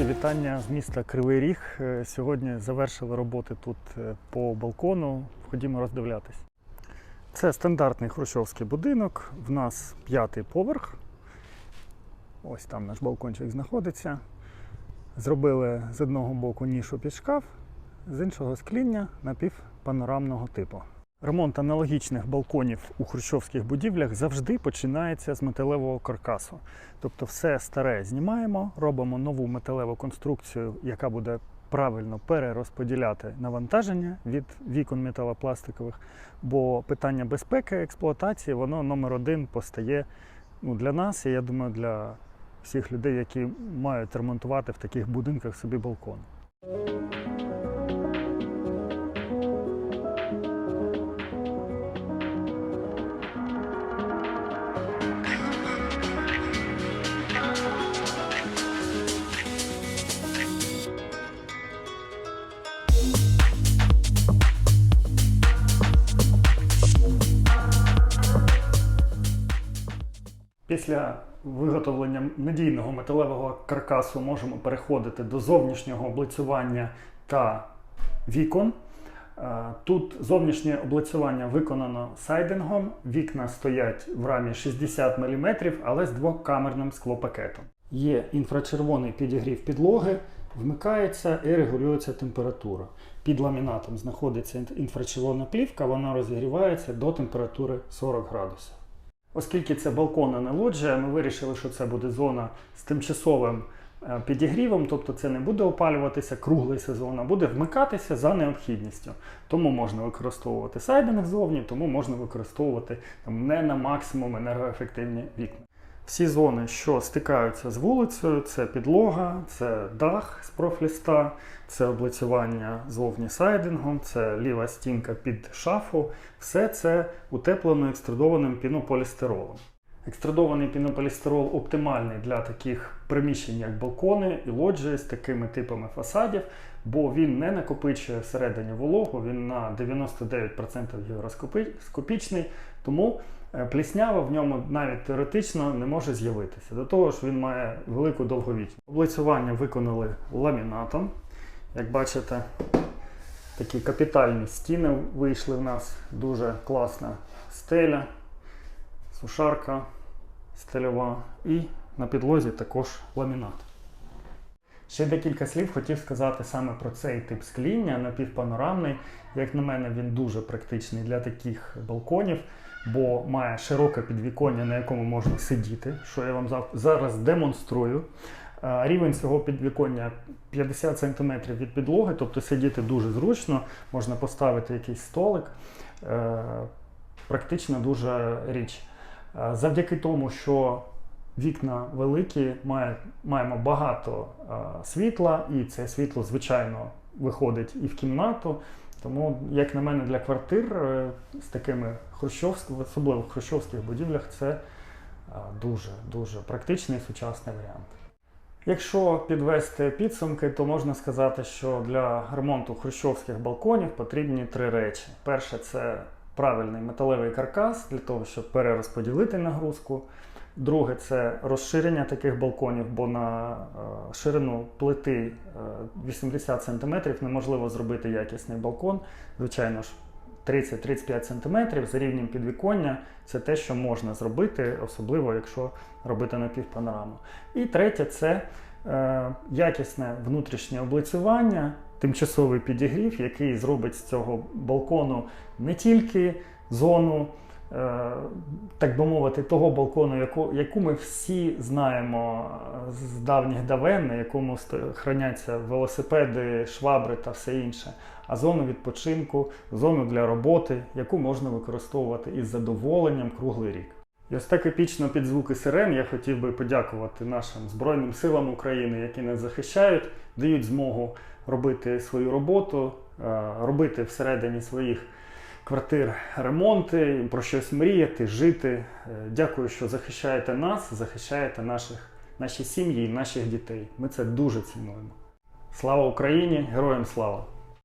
Вітання з міста Кривий Ріг. Е, Сьогодні завершили роботи тут е, по балкону. Ходімо роздивлятись. Це стандартний хрущовський будинок. В нас п'ятий поверх. Ось там наш балкончик знаходиться. Зробили з одного боку нішу під шкаф, з іншого скління напівпанорамного типу. Ремонт аналогічних балконів у хрущовських будівлях завжди починається з металевого каркасу. Тобто все старе знімаємо, робимо нову металеву конструкцію, яка буде правильно перерозподіляти навантаження від вікон металопластикових. Бо питання безпеки експлуатації воно номер один постає ну, для нас, і я думаю, для всіх людей, які мають ремонтувати в таких будинках собі балкон. Після виготовлення надійного металевого каркасу можемо переходити до зовнішнього облицювання та вікон. Е, Тут зовнішнє облицювання виконано сайдингом. Вікна стоять в рамі 60 мм, але з двокамерним склопакетом. Є інфрачервоний підігрів підлоги, вмикається і регулюється температура. Під ламінатом знаходиться інфрачервона плівка, вона розігрівається до температури 40 градусів. Оскільки це балкон, а не лоджія, ми вирішили, що це буде зона з тимчасовим е, підігрівом, тобто це не буде опалюватися круглий сезон, а буде вмикатися за необхідністю. Тому можна використовувати сайдинг зовні, тому можна використовувати там, не на максимум енергоефективні вікна. Всі зони, що стикаються з вулицею, це підлога, це дах з профліста, це облицювання зовні сайдингом, це ліва стінка під шафу. Все це утеплено екструдованим пінополістиролом. Екструдований пінополістирол оптимальний для таких приміщень, як балкони і лоджії з такими типами фасадів, бо він не накопичує всередині вологу, він на 99% гігроскопічний, тому е, пліснява в ньому навіть теоретично не може з'явитися. До того ж, він має велику довговічність. Облицювання виконали ламінатом. Як бачите, такі капітальні стіни вийшли в нас. Дуже класна стеля, сушарка стильова і на підлозі також ламінат. Ще декілька слів хотів сказати саме про цей тип скління напівпанорамний. Як на мене, він дуже практичний для таких балконів, бо має широке підвіконня, на якому можна сидіти, що я вам зараз демонструю. Рівень цього підвіконня 50 см від підлоги, тобто сидіти дуже зручно, можна поставити якийсь столик. Е, Практично дуже річ. Е, Завдяки тому, що вікна великі, має, маємо багато е, світла, і це світло, звичайно, виходить і в кімнату. Тому, як на мене, для квартир е, з такими хрущовськими, особливо в хрущовських будівлях, це е, дуже дуже практичний сучасний варіант. Якщо підвести підсумки, то можна сказати, що для ремонту хрущовських балконів потрібні три речі. Перше це правильний металевий каркас для того, щоб перерозподілити нагрузку. Друге це розширення таких балконів, бо на е, ширину плити е, 80 см неможливо зробити якісний балкон. Звичайно ж, 30-35 см за рівнем підвіконня це те, що можна зробити, особливо якщо робити напівпанораму. І третє це е, якісне внутрішнє облицювання, тимчасовий підігрів, який зробить з цього балкону не тільки зону, е, так би мовити, того балкону, яку, ми всі знаємо е, з давніх давен, на якому храняться велосипеди, швабри та все інше, а зону відпочинку, зону для роботи, яку можна використовувати із задоволенням круглий рік. Ось так епічно під звуки сирен я хотів би подякувати нашим Збройним силам України, які нас захищають, дають змогу робити свою роботу, е, робити всередині своїх квартир ремонти, про щось мріяти, жити. Е, Дякую, що захищаєте нас, захищаєте наших, наші сім'ї наших дітей. Ми це дуже цінуємо. Слава Україні! Героям слава!